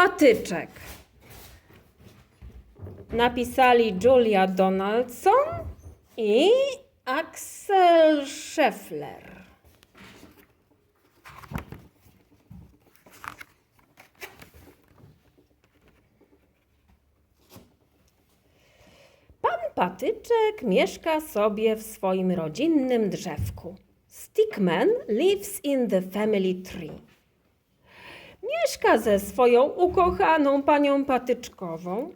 patyczek. Napisali Julia Donaldson i Axel Scheffler. Pan Patyczek mieszka sobie w swoim rodzinnym drzewku. Stickman lives in the family tree. Mieszka ze swoją ukochaną panią Patyczkową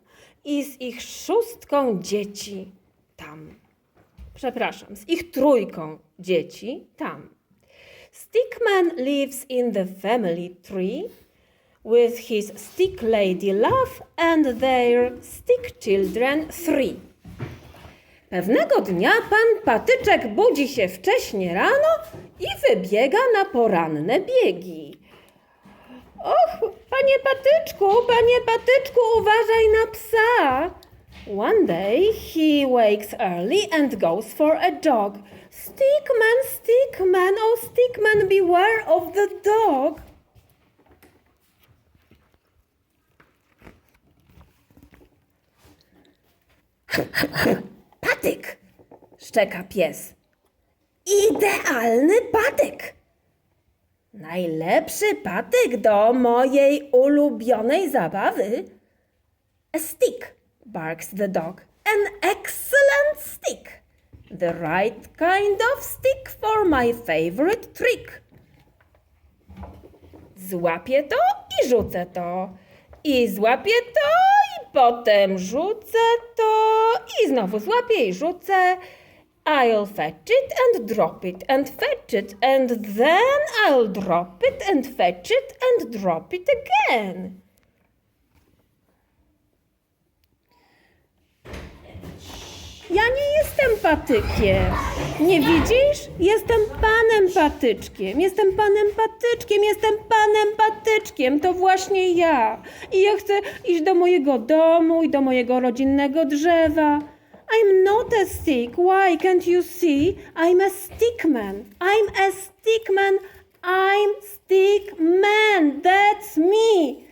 i z ich szóstką dzieci tam. Przepraszam, z ich trójką dzieci tam. Stickman lives in the family tree with his stick lady love and their stick children three. Pewnego dnia pan Patyczek budzi się wcześnie rano i wybiega na poranne biegi. Panie Patyczku, panie Patyczku, uważaj na psa. One day he wakes early and goes for a jog. Stickman, Stickman, oh Stickman, beware of the dog. Patyk, szczeka pies. Idealny patyk. Najlepszy patyk do mojej ulubionej zabawy. A stick, barks the dog. An excellent stick. The right kind of stick for my favorite trick. Złapię to i rzucę to. I złapię to i potem rzucę to. I znowu złapię i rzucę. I'll fetch it and drop it and fetch it and then I'll drop it and fetch it and drop it again. Ja nie jestem patykiem. Nie widzisz? Jestem panem patyczkiem. Jestem panem patyczkiem. Jestem panem patyczkiem. To właśnie ja. I ja chcę iść do mojego domu i do mojego rodzinnego drzewa. I'm not a stick. Why can't you see? I'm a stickman. I'm a stickman. I'm a stickman. That's me.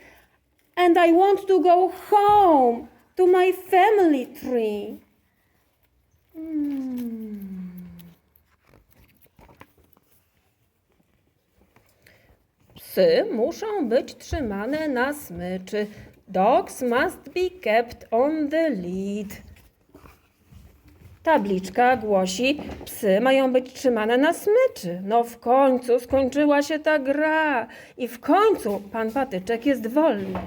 And I want to go home to my family tree. Hmm. Psy muszą być trzymane na smyczy. Dogs must be kept on the lead. Tabliczka głosi: psy mają być trzymane na smyczy. No w końcu skończyła się ta gra i w końcu pan patyczek jest wolny.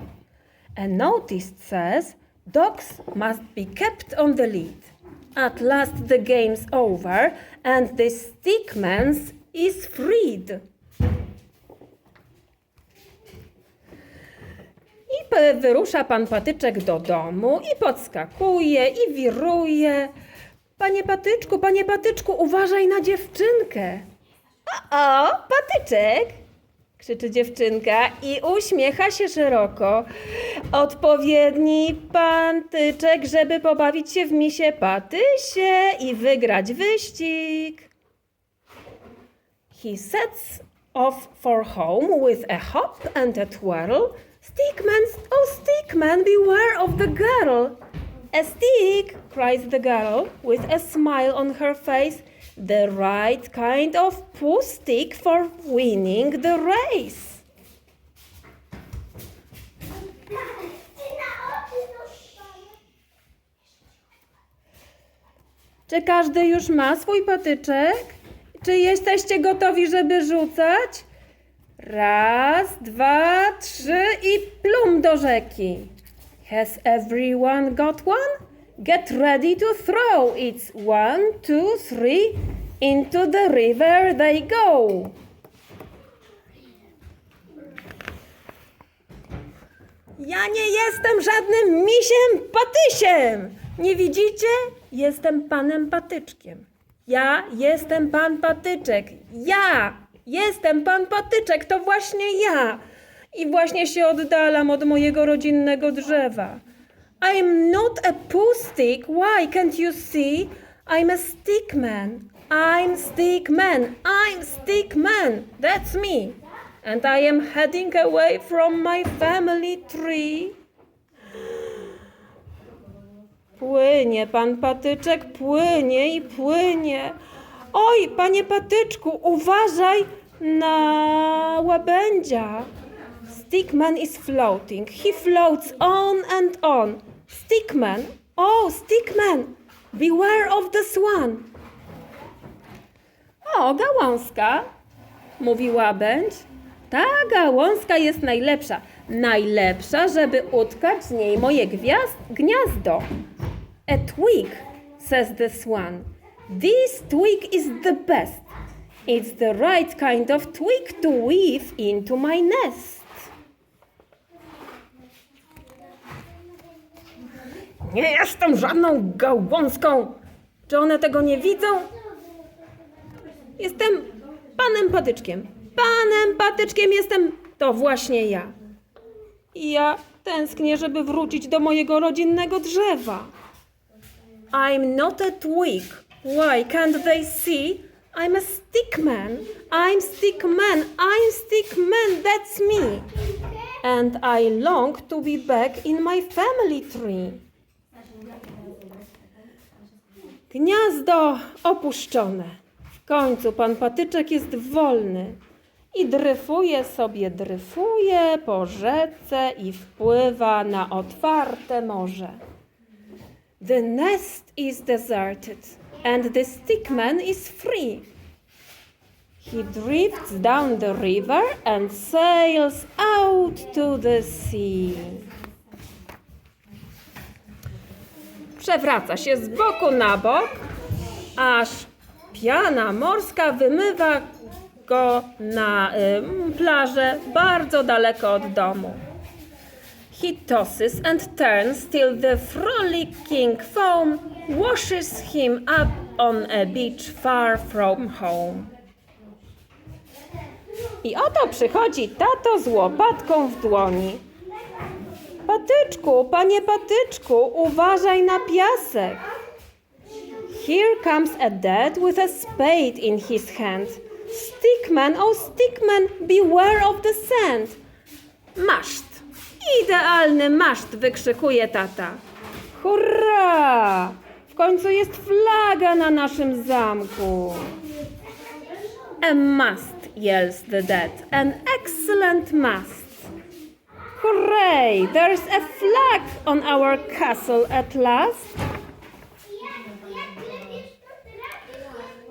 A notice says dogs must be kept on the lead. At last the game's over and the stickman is freed. I wyrusza pan patyczek do domu i podskakuje i wiruje. Panie patyczku, panie patyczku, uważaj na dziewczynkę. O, o, patyczek! krzyczy dziewczynka i uśmiecha się szeroko. Odpowiedni pantyczek, żeby pobawić się w misie patysie i wygrać wyścig. He sets off for home with a hop and a twirl. Stickman, oh Stickman, beware of the girl. A stick, cries the girl with a smile on her face. The right kind of poo stick for winning the race. Czy każdy już ma swój patyczek? Czy jesteście gotowi, żeby rzucać? Raz, dwa, trzy i plum do rzeki. Has everyone got one? Get ready to throw. It's one, two, three. Into the river they go. Ja nie jestem żadnym misiem patysiem. Nie widzicie? Jestem panem patyczkiem. Ja jestem pan patyczek. Ja jestem pan patyczek. To właśnie ja. I właśnie się oddalam od mojego rodzinnego drzewa. I'm not a poo stick. Why can't you see? I'm a stickman. I'm stickman. I'm stickman. That's me. and I am heading away from my family tree. Płynie pan patyczek, płynie i płynie. Oj, panie patyczku, uważaj na łabędzia. Stickman is floating. He floats on and on. Stickman, oh, Stickman, beware of the swan. O, gałązka, mówi łabędź. Ta gałązka jest najlepsza. Najlepsza, żeby utkać z niej moje gniazdo. A twig, says the swan. This twig is the best. It's the right kind of twig to weave into my nest. Nie jestem żadną gałązką. Czy one tego nie widzą? Jestem panem patyczkiem. Panem patyczkiem jestem. To właśnie ja. I ja tęsknię, żeby wrócić do mojego rodzinnego drzewa. I'm not a twig. Why can't they see? I'm a stickman. I'm stickman. I'm stickman. That's me. And I long to be back in my family tree. Gniazdo opuszczone. W końcu pan patyczek jest wolny i dryfuje sobie, dryfuje po rzece i wpływa na otwarte morze. The nest is deserted and the stickman is free. He drifts down the river and sails out to the sea. Przewraca się z boku na bok, aż piana morska wymywa go na ym, plażę bardzo daleko od domu. He tosses and turns till the frolicking foam washes him up on a beach far from home. I oto przychodzi tato z łopatką w dłoni. Patyczku, panie patyczku, uważaj na piasek. Here comes a dad with a spade in his hand. Stickman, oh stickman, beware of the sand. Maszt. Idealny maszt, wykrzykuje tata. Hurra! W końcu jest flaga na naszym zamku. A mast, yells the dad. An excellent mast. Hooray! There's a flag on our castle at last.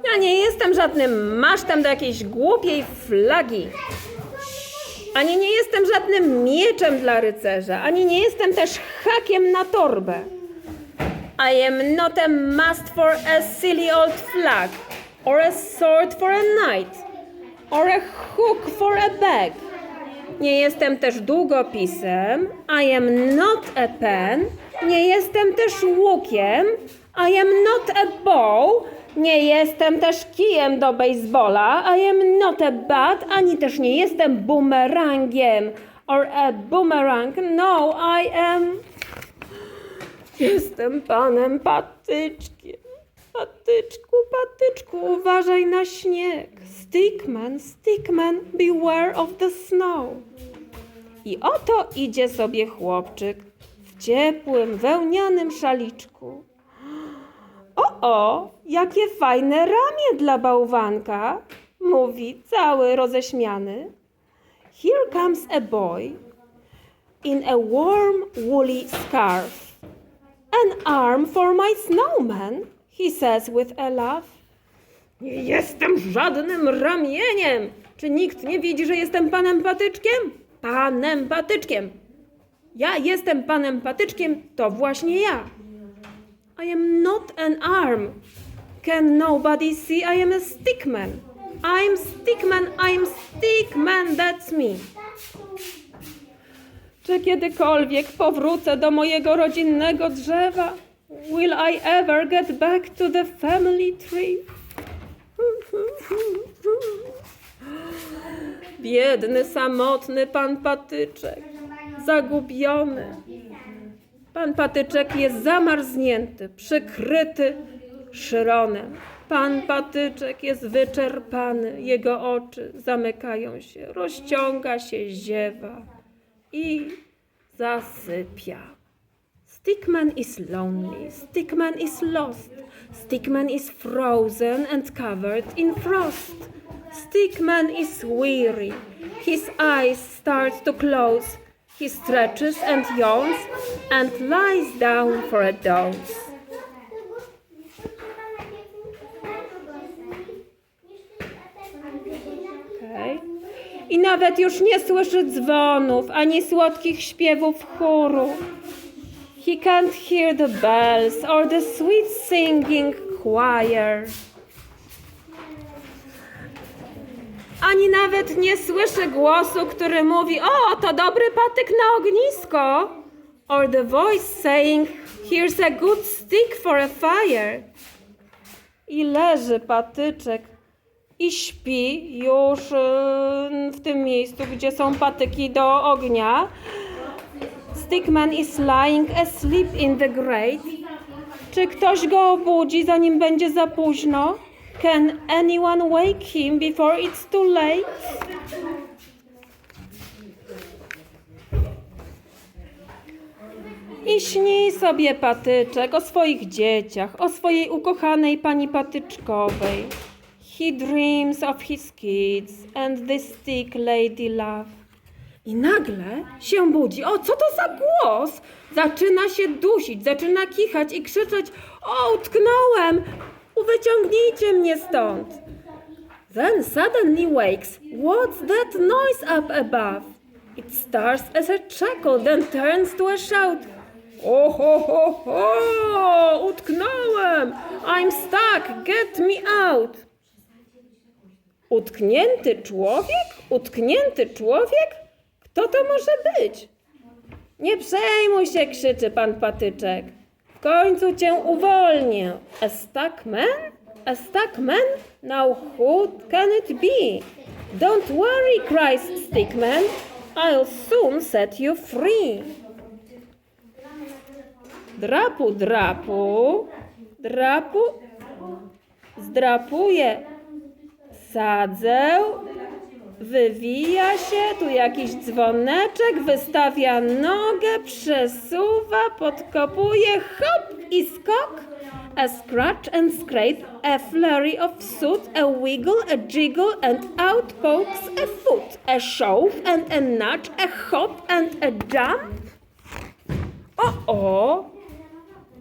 Ja nie jestem żadnym masztem do jakiejś głupiej flagi. Ani nie jestem żadnym mieczem dla rycerza, ani nie jestem też hakiem na torbę. I am not a mast for a silly old flag, or a sword for a knight, or a hook for a bag. Nie jestem też długopisem. I am not a pen. Nie jestem też łukiem. I am not a bow. Nie jestem też kijem do baseballa. I am not a bat. Ani też nie jestem bumerangiem. Or a boomerang. No, I am... Jestem panem patyczkiem. Patyczku, patyczku, uważaj na śnieg. Stickman, stickman, beware of the snow. I oto idzie sobie chłopczyk w ciepłym, wełnianym szaliczku. O, o, jakie fajne ramię dla bałwanka, mówi cały roześmiany. Here comes a boy in a warm, woolly scarf. An arm for my snowman, he says with a laugh. Nie jestem żadnym ramieniem. Czy nikt nie widzi, że jestem panem patyczkiem? Panem patyczkiem. Ja jestem panem patyczkiem, to właśnie ja. I am not an arm. Can nobody see I am a stickman? I'm stickman, I'm stickman, that's me. Czy kiedykolwiek powrócę do mojego rodzinnego drzewa? Will I ever get back to the family tree? Biedny, samotny pan patyczek, zagubiony. Pan patyczek jest zamarznięty, przykryty szronem. Pan patyczek jest wyczerpany, jego oczy zamykają się, rozciąga się, ziewa i zasypia. Stickman is lonely, Stickman is lost, Stickman is frozen and covered in frost. Stickman is weary, his eyes start to close, he stretches and yawns and lies down for a doze. I nawet już nie słyszy dzwonów ani słodkich śpiewów chóru. He can't hear the bells or the sweet singing choir. Ani nawet nie słyszy głosu, który mówi: O, to dobry patyk na ognisko. Or the voice saying: Here's a good stick for a fire. I leży patyczek i śpi już yy, w tym miejscu, gdzie są patyki do ognia. Stickman is lying asleep in the grate. Czy ktoś go obudzi, zanim będzie za późno? Can anyone wake him before it's too late? I śni sobie patyczek o swoich dzieciach, o swojej ukochanej pani patyczkowej. He dreams of his kids and the stick lady love. I nagle się budzi. O, co to za głos? Zaczyna się dusić, zaczyna kichać i krzyczeć: O, utknąłem! Wyciągnijcie mnie stąd! Then suddenly wakes. What's that noise up above? It starts as a chuckle, then turns to a shout. O ho ho ho! Utknąłem! I'm stuck! Get me out! Utknięty człowiek? Utknięty człowiek? Kto to może być? Nie przejmuj się, krzyczy pan patyczek. W końcu cię uwolnię. A stuck man? A stuck man? Now who can it be? Don't worry, cries Stickman. I'll soon set you free. Drapu, drapu, drapu, zdrapuję, sadzę, wywija się, tu jakiś dzwoneczek, wystawia nogę, przesuwa, podkopuje, hop i skok. A scratch and scrape, a flurry of soot, a wiggle, a jiggle, and out pokes a foot. A shove and a nudge, a hop and a jump. O, o!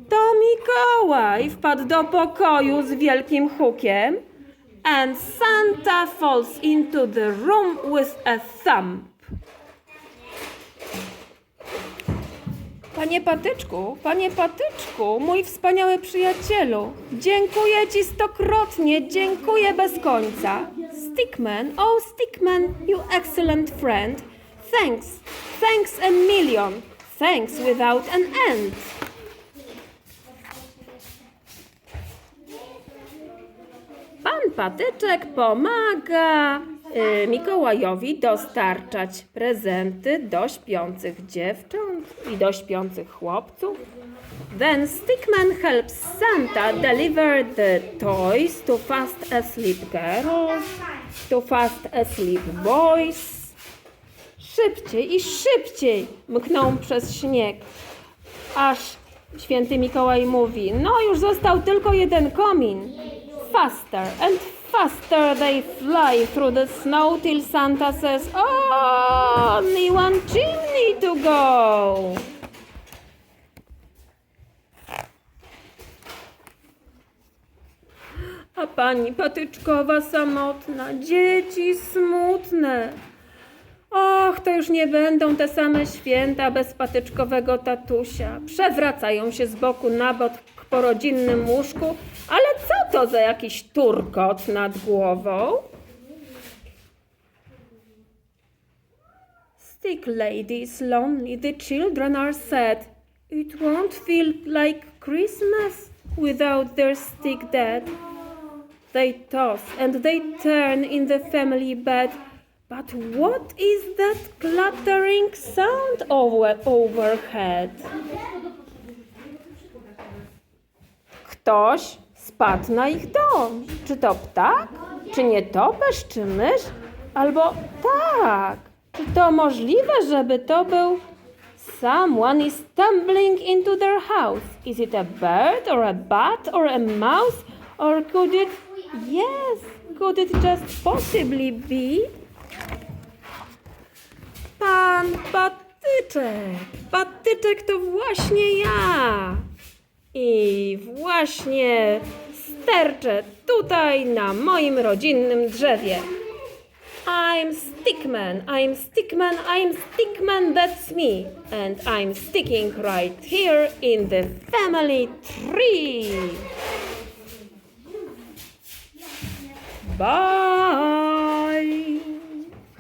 To Mikołaj wpadł do pokoju z wielkim hukiem and Santa falls into the room with a thump. Panie Patyczku, panie Patyczku, mój wspaniały przyjacielu, dziękuję ci stokrotnie, dziękuję bez końca. Stickman, oh Stickman, you excellent friend. Thanks, thanks a million, thanks without an end. Patyczek pomaga y, Mikołajowi dostarczać prezenty do śpiących dziewcząt i do śpiących chłopców. Then Stickman helps Santa deliver the toys to fast asleep girls, to fast asleep boys. Szybciej i szybciej mkną przez śnieg, aż święty Mikołaj mówi: No, już został tylko jeden komin. Faster and faster they fly through the snow till Santa says, "Oh, Only one chimney to go. A pani patyczkowa samotna, dzieci smutne. Och, to już nie będą te same święta bez patyczkowego tatusia. Przewracają się z boku na bok po rodzinnym łóżku, ale co to za jakiś turkot nad głową? Stick lady is lonely, the children are sad. It won't feel like Christmas without their stick dad. They toss and they turn in the family bed. But what is that clattering sound over overhead? Ktoś spadł na ich dom. Czy to ptak? Czy nietoperz? Czy mysz? Albo tak. Czy to możliwe, żeby to był Someone is stumbling into their house. Is it a bird or a bat or a mouse? Or could it. Yes, could it just possibly be. Pan Patyczek. Patyczek to właśnie ja. I właśnie sterczę tutaj na moim rodzinnym drzewie. I'm Stickman, I'm Stickman, I'm Stickman, that's me. And I'm sticking right here in the family tree. Bye!